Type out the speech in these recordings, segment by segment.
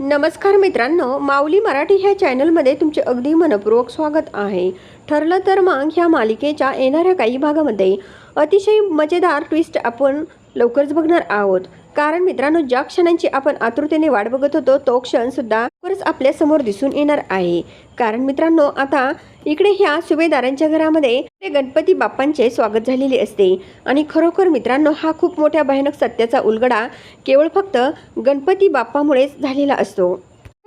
नमस्कार मित्रांनो माऊली मराठी ह्या चॅनलमध्ये तुमचे अगदी मनपूर्वक स्वागत आहे. ठरलं तर मग ह्या मालिकेच्या येणाऱ्या काही भागामध्ये अतिशय मजेदार ट्विस्ट आपण लवकरच बघणार आहोत. कारण मित्रांनो ज्या क्षणांची आपण आतुरतेने वाट बघत होतो तो क्षण सुद्धा लवकरच आपल्यासमोर दिसून येणार आहे. कारण मित्रांनो आता इकडे ह्या सुभेदारांच्या घरामध्ये ते गणपती बाप्पांचे स्वागत झालेले असते. आणि खरोखर मित्रांनो हा खूप मोठ्या भयानक सत्याचा उलगडा केवळ फक्त गणपती बाप्पामुळेच झालेला असतो.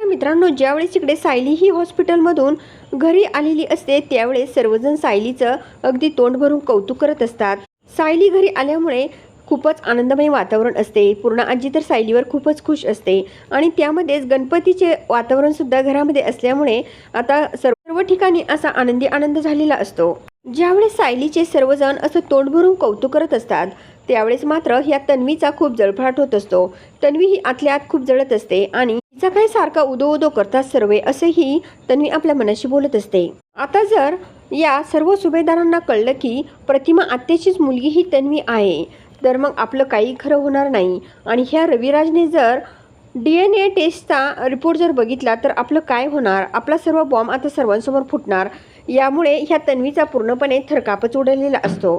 मित्रांनो ज्यावेळेस इकडे सायली ही हॉस्पिटलमधून घरी आलेली असते त्यावेळेस सर्वजण सायलीचं अगदी तोंड भरून कौतुक करत असतात. सायली घरी आल्यामुळे खूपच आनंदमय वातावरण असते. पूर्ण आजी तर सायलीवर खूपच खुश असते. आणि त्यामध्येच गणपतीचे वातावरण सुद्धा घरामध्ये असल्यामुळे आता सर्व सर्व ठिकाणी असा आनंदी आनंद झालेला असतो. ज्यावेळेस सायलीचे सर्वजण असं तोंड भरून कौतुक करत असतात त्यावेळेस मात्र या तन्वीचा खूप जळफळाट होत असतो. तन्वी ही आतल्या आत खूप जळत असते आणि तिचा काय सारखा उदो उदो करतात सर्वे असेही तन्वी आपल्या मनाशी बोलत असते. आता जर या सर्व सुभेदारांना कळलं की प्रतिमा आत्याचीच मुलगी ही तन्वी आहे तर मग आपलं काही खरं होणार नाही. आणि ह्या रविराजने जर डी एन ए टेस्टचा रिपोर्ट जर बघितला तर आपलं काय होणार? आपला सर्व बॉम्ब आता सर्वांसमोर फुटणार. यामुळे ह्या तन्वीचा पूर्णपणे थरकापच उडलेला असतो.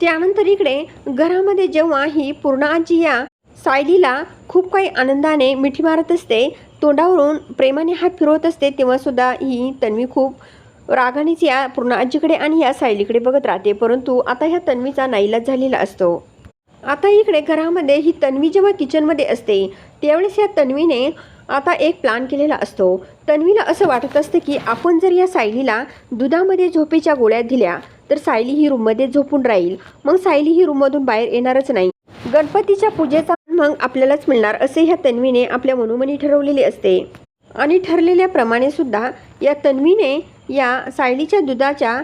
त्यानंतर इकडे घरामध्ये जेव्हा ही पूर्ण आजी या सायलीला खूप काही आनंदाने मिठी मारत असते तोंडावरून प्रेमाने हात फिरवत असते तेव्हासुद्धा ही तन्वी खूप रागानेच या पूर्ण आजीकडे आणि या सायलीकडे बघत राहते. परंतु आता ह्या तन्वीचा नाईलाज झालेला असतो. आता इकडे घरामध्ये ही तन्वी जेव्हा किचनमध्ये असते त्यावेळेस या तन्वीने आता एक प्लान केलेला असतो. तन्वीला असं वाटत असतं की आपण जर या सायलीला दुधामध्ये झोपेच्या गोळ्या दिल्या तर सायली ही रूममध्ये झोपून राहील. मग सायली ही रूममधून बाहेर येणारच नाही. गणपतीच्या पूजेचा मग आपल्यालाच मिळणार असे ह्या तन्वीने आपल्या मनोमनी ठरवलेले असते. आणि ठरलेल्याप्रमाणे सुद्धा या तन्वीने या सायलीच्या दुधाच्या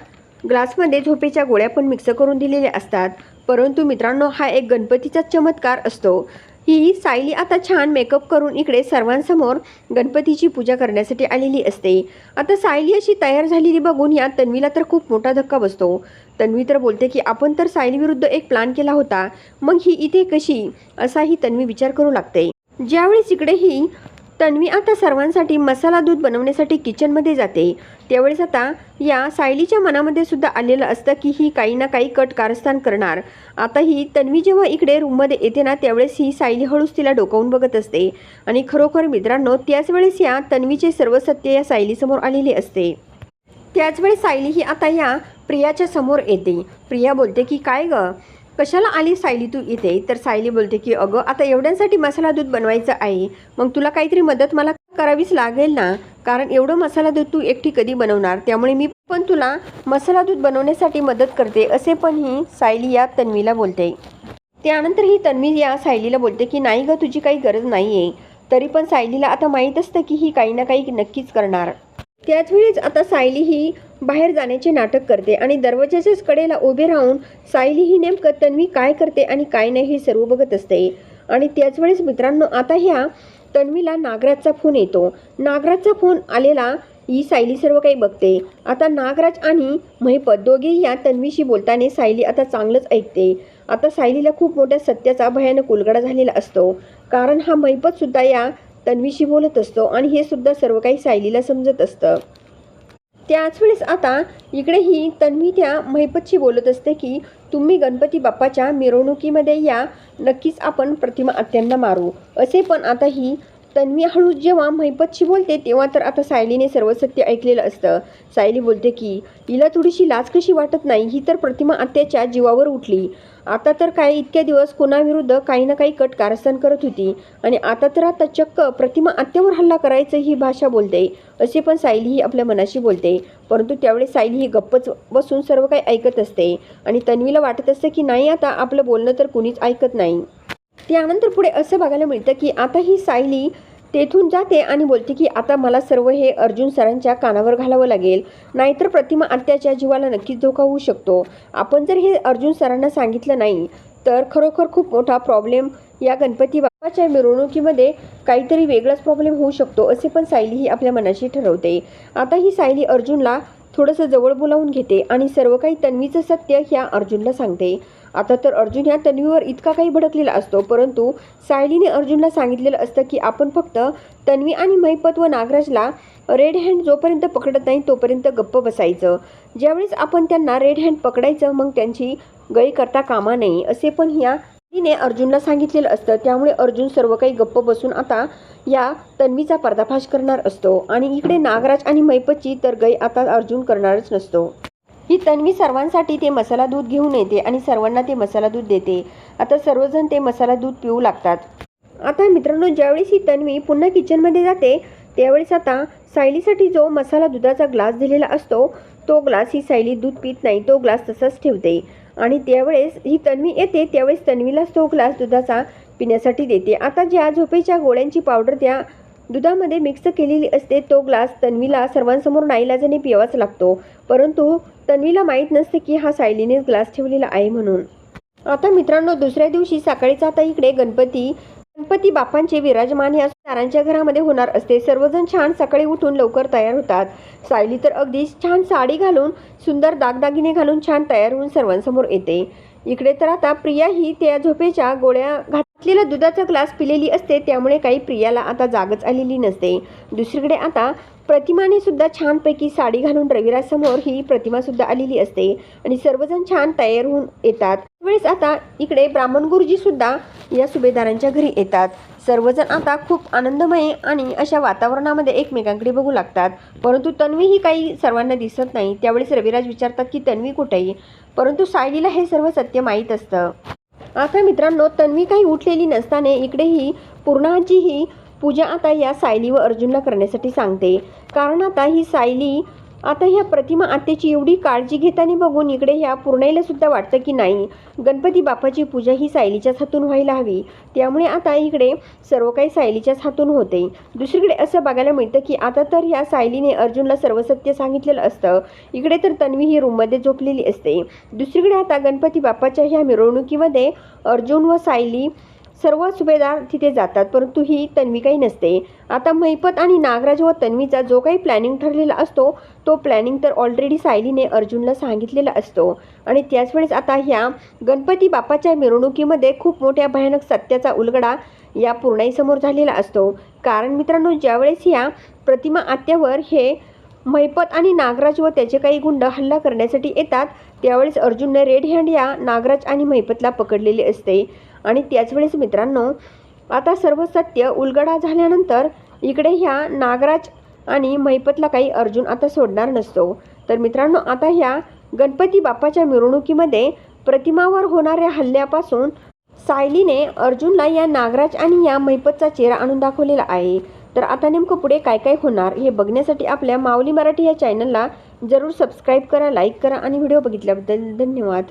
ग्लासमध्ये झोपेच्या गोळ्या पण मिक्स करून दिलेल्या असतात. परंतु मित्रांनो हा एक गणपतीचा चमत्कार असतो. ही सायली आता छान मेकअप करून इकडे सर्वांसमोर गणपतीची पूजा करण्यासाठी आलेली असते. आता सायली अशी तयार झालेली बघून या तन्वीला तर खूप मोठा धक्का बसतो. तन्वी तर बोलते की आपण तर सायली विरुद्ध एक प्लान केला होता. मग ही इथे कशी? असा ही तन्वी विचार करू लागते. ज्यावेळेस इकडे ही तन्वी आता सर्वांसाठी मसाला दूध बनवण्यासाठी किचनमध्ये जाते. त्यावेळेस आता या सायलीच्या मनामध्ये सुद्धा आलेलं असतं की ही काही ना काही कट कारस्थान करणार. आता ही तन्वी जेव्हा इकडे रूममध्ये येते ना त्यावेळेस ही सायली हळूच तिला डोकावून बघत असते. आणि खरोखर मित्रांनो त्याच वेळेस या तन्वीचे सर्व सत्य या सायलीसमोर आलेले असते. त्याच वेळेस सायली ही आता या प्रियाच्या समोर येते. प्रिया बोलते की काय गं? कशाला आली सायली तू इथे? तर सायली बोलते की अगं आता एवढ्यांसाठी मसाला दूध बनवायचं आहे मग तुला काहीतरी मदत मला करावीच लागेल ना? कारण एवढं मसाला दूध तू एकटी कधी बनवणार? त्यामुळे मी पण तुला मसाला दूध बनवण्यासाठी मदत करते असे पण ही सायली या तन्वीला बोलते. त्यानंतर ही तन्वी या सायलीला बोलते की नाही ग तुझी काही गरज नाही आहे तरी पण सायलीला आता माहीत असतं की ही काही ना काही नक्कीच करणार. त्याचवेळीच आता सायली ही बाहेर जाण्याचे नाटक करते आणि दरवाजाच्याच कडेला उभे राहून सायली ही नेमकं तन्वी काय करते आणि काय नाही हे सर्व बघत असते. आणि त्याच वेळेस मित्रांनो आता ह्या तन्वीला नागराजचा फोन येतो. नागराजचा फोन आलेला ही सायली सर्व काही बघते. आता नागराज आणि महिपत दोघेही या तन्वीशी बोलताना सायली आता चांगलंच ऐकते. आता सायलीला खूप मोठ्या सत्याचा भयानक उलगडा झालेला असतो. कारण हा महिपत सुद्धा या तन्वीशी बोलत असतो आणि हे सुद्धा सर्व काही सायलीला समजत असतं. त्याच वेळेस आता इकडेही तन्वी त्या महिपतशी बोलत असते की तुम्ही गणपती बाप्पाच्या मिरवणुकीमध्ये या नक्कीच आपण प्रतिमा आत्यांना मारू. असे पण आता ही तन्वी हळू जेव्हा महिपतशी बोलते तेव्हा तर आता सायलीने सर्व सत्य ऐकलेलं असतं. सायली बोलते की हिला थोडीशी लाज कशी वाटत नाही? ही तर प्रतिमा आत्याच्या जीवावर उठली. आता तर काय इतक्या दिवस कोणाविरुद्ध काही ना काही कट कारस्थान करत होती आणि आता तर आता चक्क प्रतिमा आत्यावर हल्ला करायचं ही भाषा बोलते असे पण सायली ही आपल्या मनाशी बोलते. परंतु त्यावेळेस सायली ही गप्पच बसून सर्व काही ऐकत असते आणि तन्वीला वाटत असते की नाही आता आपलं बोलणं तर कुणीच ऐकत नाही. त्यानंतर पुढे असं बघायला मिळतं की आता ही सायली तेथून जाते आणि बोलते की आता मला सर्व हे अर्जुन सरांच्या कानावर घालावं लागेल. नाहीतर प्रतिमा आत्याच्या जीवाला नक्कीच धोका होऊ शकतो. आपण जर हे अर्जुन सरांना सांगितलं नाही तर खरोखर खूप मोठा प्रॉब्लेम या गणपती बाप्पाच्या मिरवणुकीमध्ये काहीतरी वेगळाच प्रॉब्लेम होऊ शकतो असे पण सायली ही आपल्या मनाशी ठरवते. आता ही सायली अर्जुनला थोडंसं जवळ बोलावून घेते आणि सर्व काही तन्वीचं सत्य ह्या अर्जुनला सांगते. आता तर अर्जुन ह्या तन्वीवर इतका काही भडकलेला असतो परंतु सायलीने अर्जुनला सांगितलेलं असतं की आपण फक्त तन्वी आणि महिपत व नागराजला रेड हँड जोपर्यंत पकडत नाही तोपर्यंत गप्प बसायचं. ज्यावेळेस आपण त्यांना रेड हँड पकडायचं मग त्यांची गय करता कामा नये असे पण ह्या तिने अर्जुनला सांगितलेलं असतं. त्यामुळे अर्जुन सर्व काही गप्प बसून आता या तन्वीचा पर्दाफाश करणार असतो. आणि इकडे नागराज आणि मैपची तर गई आता अर्जुन करणारच नसतो. ही तन्वी सर्वांसाठी ते मसाला दूध घेऊन येते आणि सर्वांना ते मसाला दूध देते. आता सर्वजण ते मसाला दूध पिऊ लागतात. आता मित्रांनो ज्यावेळेस ही तन्वी पुन्हा किचनमध्ये जाते त्यावेळेस आता सायलीसाठी जो मसाला दुधाचा ग्लास दिलेला असतो तो ग्लास ही सायली दूध पित नाही. तो ग्लास तसाच ठेवते. आणि त्यावेळेस ही तन्वी येते त्यावेळेस तन्वीला तो ग्लास दुधाचा पिण्यासाठी देते. आता ज्या झोपेच्या गोळ्यांची पावडर त्या दुधामध्ये मिक्स केलेली असते तो ग्लास तन्वीला सर्वांसमोर नाईलाजाने पियावाच लागतो. परंतु तन्वीला माहीत नसते की हा सायलीनेच ग्लास ठेवलेला आहे म्हणून. आता मित्रांनो दुसऱ्या दिवशी सकाळीच आता इकडे गणपती गणपती बाप्पांचे विराजमान या तारांच्या घरामध्ये होणार असते. सर्वजण छान सकाळी उठून लवकर तयार होतात. सायली तर अगदीच छान साडी घालून सुंदर दागदागिने घालून छान तयार होऊन सर्वांसमोर येते. इकडे तर आता प्रिया ही त्या झोपेच्या गोळ्या घातलेला दुधाचा ग्लास पिलेली असते. त्यामुळे काही प्रियाला आता जागच आलेली नसते. दुसरीकडे आता प्रतिमाने सुद्धा छानपैकी साडी घालून रविराजसमोर ही प्रतिमा सुद्धा आलेली असते. आणि सर्वजण छान तयार होऊन येतात. त्यावेळेस आता इकडे ब्राह्मण गुरुजी सुद्धा या सुभेदारांच्या घरी येतात. सर्वजण आता खूप आनंदमय आणि अशा वातावरणामध्ये एकमेकांकडे बघू लागतात. परंतु तन्वी ही काही सर्वांना दिसत नाही. त्यावेळेस रविराज विचारतात की तन्वी कुठेही परंतु सायलीला हे सर्व सत्य माहीत असतं. आता मित्रांनो तन्वी काही उठलेली नसताना इकडे ही पूर्णाची ही पूजा आता या सायली व अर्जुनला करण्यासाठी सांगते. कारण आता ही सायली आता ह्या प्रतिमा आत्याची एवढी काळजी घेताना बघून इकडे ह्या पूर्णाईला सुद्धा वाटतं की नाही. गणपती बाप्पाची पूजा ही सायलीच्याच हातून व्हायला हवी. त्यामुळे आता इकडे सर्व काही सायलीच्याच हातून होते. दुसरीकडे असं बघायला मिळतं की आता तर ह्या सायलीने अर्जुनला सर्व सत्य सांगितलेलं असतं. इकडे तर तन्वी ही रूममध्ये झोपलेली असते. दुसरीकडे आता गणपती बाप्पाच्या ह्या मिरवणुकीमध्ये अर्जुन व सायली सर्व सुभेदार तिथे जातात परंतु ही तन्वी काही नसते. आता महिपत आणि नागराज व तन्वीचा जो काही प्लॅनिंग ठरलेला असतो तो प्लॅनिंग तर ऑलरेडी सायलीने अर्जुनला सांगितलेला असतो. आणि त्याच वेळेस आता ह्या गणपती बाप्पाच्या मिरवणुकीमध्ये खूप मोठ्या भयानक सत्याचा उलगडा या पूर्णाईसमोर झालेला असतो. कारण मित्रांनो ज्यावेळेस ह्या प्रतिमा आत्यावर हे महिपत आणि नागराज व त्याचे काही गुंड हल्ला करण्यासाठी येतात त्यावेळेस अर्जुनने रेड हँड या नागराज आणि महिपतला पकडलेले असते. आणि त्याचवेळेस मित्रांनो आता सर्व सत्य उलगडा झाल्यानंतर इकडे ह्या नागराज आणि महिपतला काही अर्जुन आता सोडणार नसतो. तर मित्रांनो आता ह्या गणपती बाप्पाच्या मिरवणुकीमध्ये प्रतिमावर होणाऱ्या हल्ल्यापासून सायलीने अर्जुनला या नागराज आणि या महिपतचा चेहरा आणून दाखवलेला आहे. तर आता नेमकं पुढे काय काय होणार हे बघण्यासाठी आपल्या माऊली मराठी या चॅनलला जरूर सबस्क्राईब करा लाईक करा आणि व्हिडिओ बघितल्याबद्दल धन्यवाद.